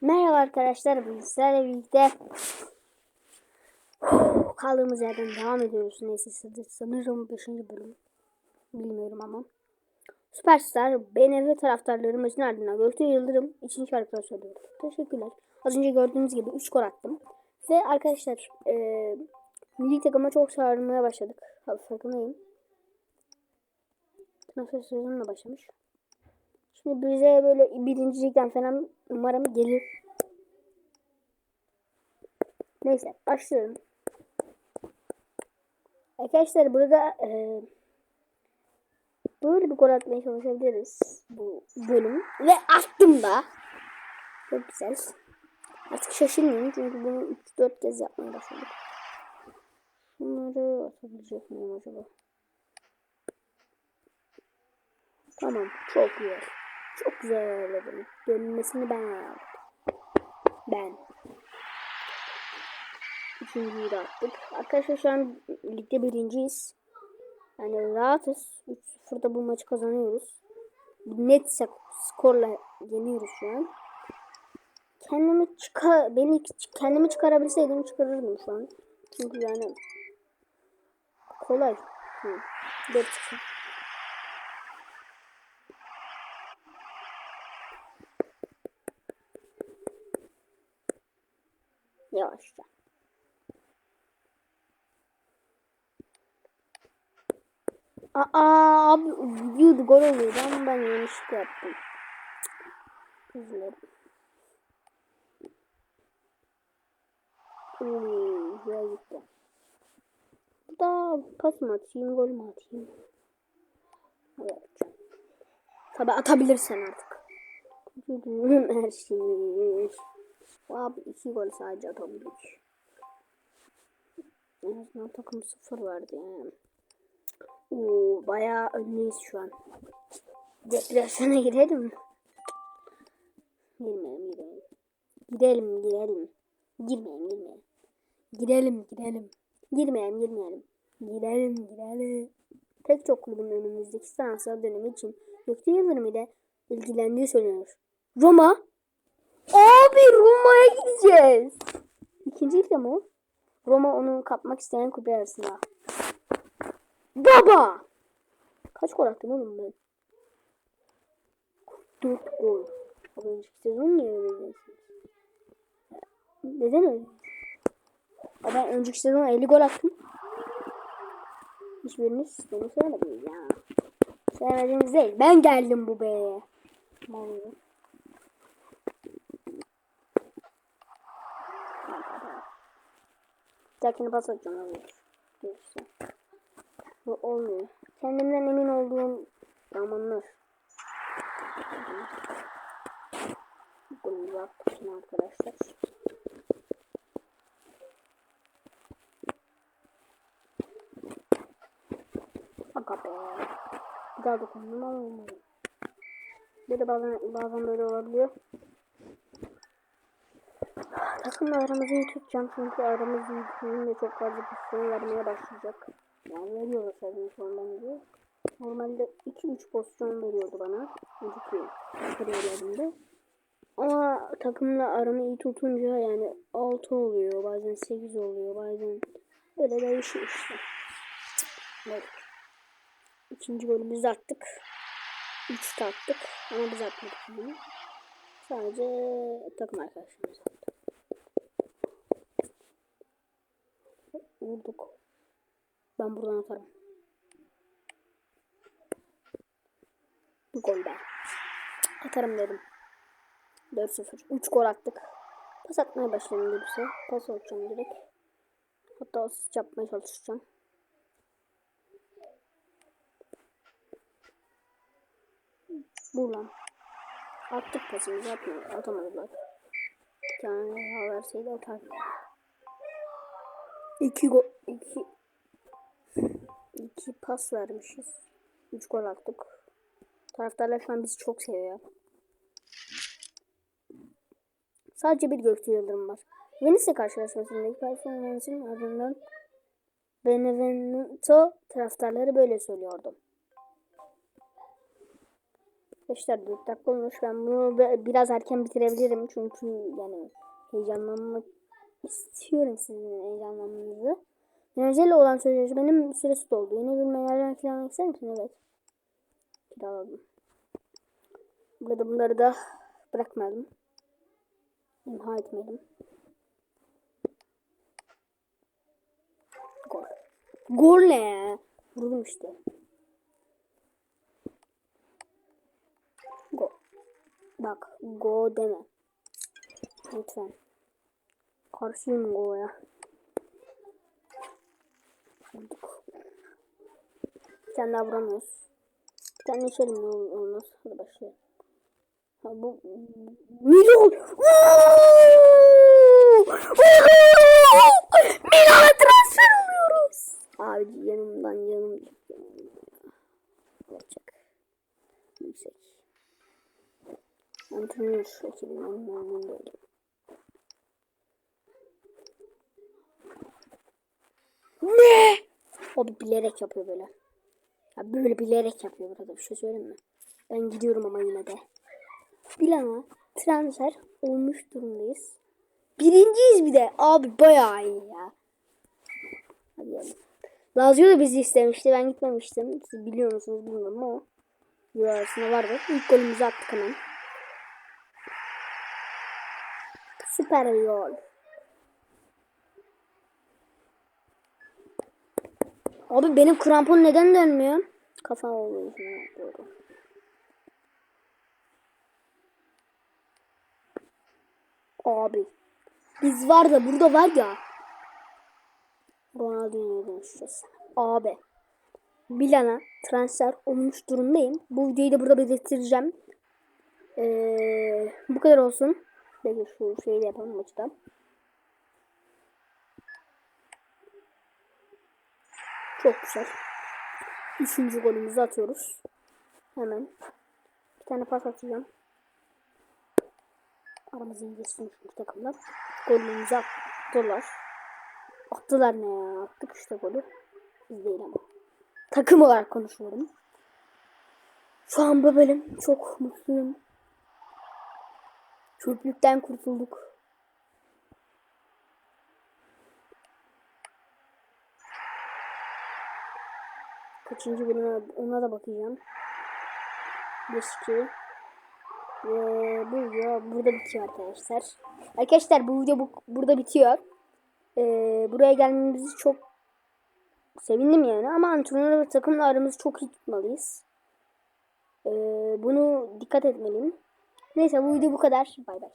Merhaba arkadaşlar, bugün sizlerle birlikte kaldığımız yerden devam ediyoruz. Neyse sanırım 5. bölüm. Bilmiyorum ama. Süperstar, BNV taraftarları maçın ardından Göktuğ Yıldırım için şarkılar söylüyor. Teşekkürler. Az önce gördüğünüz gibi 3 gol attım. Ve arkadaşlar, e, milli takıma çok çağırmaya başladık. Ha, farkındayım. Sezonu da başlamış. Şimdi bize böyle birincilikten falan umarım gelir. Neyse başlıyorum. Arkadaşlar burada e, böyle bir gol atmaya çalışabiliriz bu bölüm. Ve attım da. Çok güzel. Artık şaşırmayın çünkü bunu 3-4 kez yapmaya başladık. Bunları atabilecek miyim acaba? Tamam çok güzel. Çok güzel ayarladım. Dönmesini ben ayarladım. Ben. Üçüncüyü de attık. Arkadaşlar şu an ligde birinciyiz. Yani rahatız. 3-0'da bu maçı kazanıyoruz. Net sk- skorla yeniyoruz şu an. Kendimi çıkar beni kendimi çıkarabilseydim çıkarırdım şu an. Çünkü yani kolay. Hı. 4-0. Yavaşça. Aa abi gidiyordu gol oluyordu ama ben yanlışlıkla yaptım. Üzülerim. Uy, güzel gitti. Pas mı atayım, gol mü atayım? Evet. Tabi atabilirsen artık. Her şeyi. Abi iki gol sadece atabildik. En azından takım sıfır vardı yani. Oo, bayağı öndeyiz şu an. Depresyona girelim? Girmeyelim girelim. Girelim girelim. Girmeyelim girmeyelim. Girelim girelim. Girmeyelim girmeyelim. Girelim girelim. Pek çok kulübün önümüzdeki transfer dönemi için Göktuğ Yıldırım ile ilgilendiği söyleniyor. Roma Abi Roma'ya gideceğiz. İkinci ilk mi? Roma onu kapmak isteyen kulüp arasında. Baba! Kaç gol attım oğlum ben? 4 gol. Az önceki sezon niye öyle diyorsunuz? Neden öyle? Ben önceki sezon 50 gol attım. Hiçbiriniz beni sevmediniz ya. Sevmediniz değil. Ben geldim bu be. Vallahi. Tekini pas atacağım. Neyse. Bu olmuyor. Kendimden emin olduğum zamanlar. Bunu yaptık şimdi arkadaşlar. Aga be. Bir daha dokundum ama olmadı. Bir de bazen, bazen böyle olabiliyor. Takımla aramızı iyi tutacağım çünkü aramız iyi çok fazla pozisyon vermeye başlayacak. Yani veriyor zaten şu an bence. Normalde 2-3 pozisyon veriyordu bana. Önceki kariyerlerimde. Ama takımla aramı iyi tutunca yani 6 oluyor, bazen 8 oluyor, bazen böyle değişiyor işte. Evet. İkinci golümüzü attık. 3 attık ama biz atmadık bunu. Sadece takım arkadaşlarımız attı. Vurduk. Ben buradan atarım. Bir gol be. Atarım dedim. 4-0. 3 gol attık. Pas atmaya başlayalım gelirse. Pas atacağım direkt. Hatta asist yapmaya çalışacağım. Bu lan. Attık pasımızı atmadı. Atamadılar. Bir tane daha verseydi atardım. 2 go 2 2 pas vermişiz. 3 gol attık. Taraftarlar şu bizi çok seviyor. Sadece bir Göktuğ Yıldırım var. Venice karşılaşmasındaki performansının ardından Benevento taraftarları böyle söylüyordu. Arkadaşlar 4 dakika olmuş. Ben bunu biraz erken bitirebilirim. Çünkü yani heyecanlanmak istiyorum sizin heyecanlanmanızı. Enerjiyle olan sözleşmenin süresi doldu. Yeni bir menajer kiralamak ister misin? Evet. Kiraladım. Burada bunları da bırakmayalım. İmha etmeyelim. Gol. Gol ne? Vurdum işte. Go. Bak go deme. Lütfen. Karşıyım go'ya. Vurduk. Bir tane daha vuramıyoruz. Bir tane içelim ne olmaz. Hadi başlayalım. Ha bu milyon. Milyona transfer oluyoruz. Abi yanımdan yanım. Olacak. Yüksek. Antrenör ekibinden memnun değilim. Ne? O bilerek yapıyor böyle. Ya böyle bilerek yapıyor burada bir şey söyleyeyim mi? Ben gidiyorum ama yine de. Bilana transfer olmuş durumdayız. Birinciyiz bir de. Abi bayağı iyi ya. Hadi gelin. Lazio da bizi istemişti. Ben gitmemiştim. Siz biliyor musunuz bilmiyorum ama. Yo arasında vardı. İlk golümüzü attık hemen. Süper bir gol. Abi benim krampon neden dönmüyor? Kafa oluyor. Doğru. Abi. Biz var da burada var ya. Ronaldinho'ya dönüşeceğiz. Abi. Milan'a transfer olmuş durumdayım. Bu videoyu da burada belirteceğim. Ee, bu kadar olsun. Peki şu şeyi de yapalım maçta. Çok güzel. Üçüncü golümüzü atıyoruz. Hemen. Bir tane pas atacağım. Aramızı geçsin çünkü takımlar. Golümüzü attılar. Attılar ne ya? Attık işte golü. Biz değil ama. Takım olarak konuşuyorum. Şu an bu çok mutluyum. Çöplükten kurtulduk. Kaçıncı bölüme ona da bakacağım. Eski. Ve bu video burada bitiyor arkadaşlar. Arkadaşlar bu video bu, burada bitiyor. Ee, buraya gelmemizi çok sevindim yani ama antrenör ve takımla aramızı çok iyi tutmalıyız. Ee, bunu dikkat etmeliyim. Neyse bu video bu kadar. Bay bay.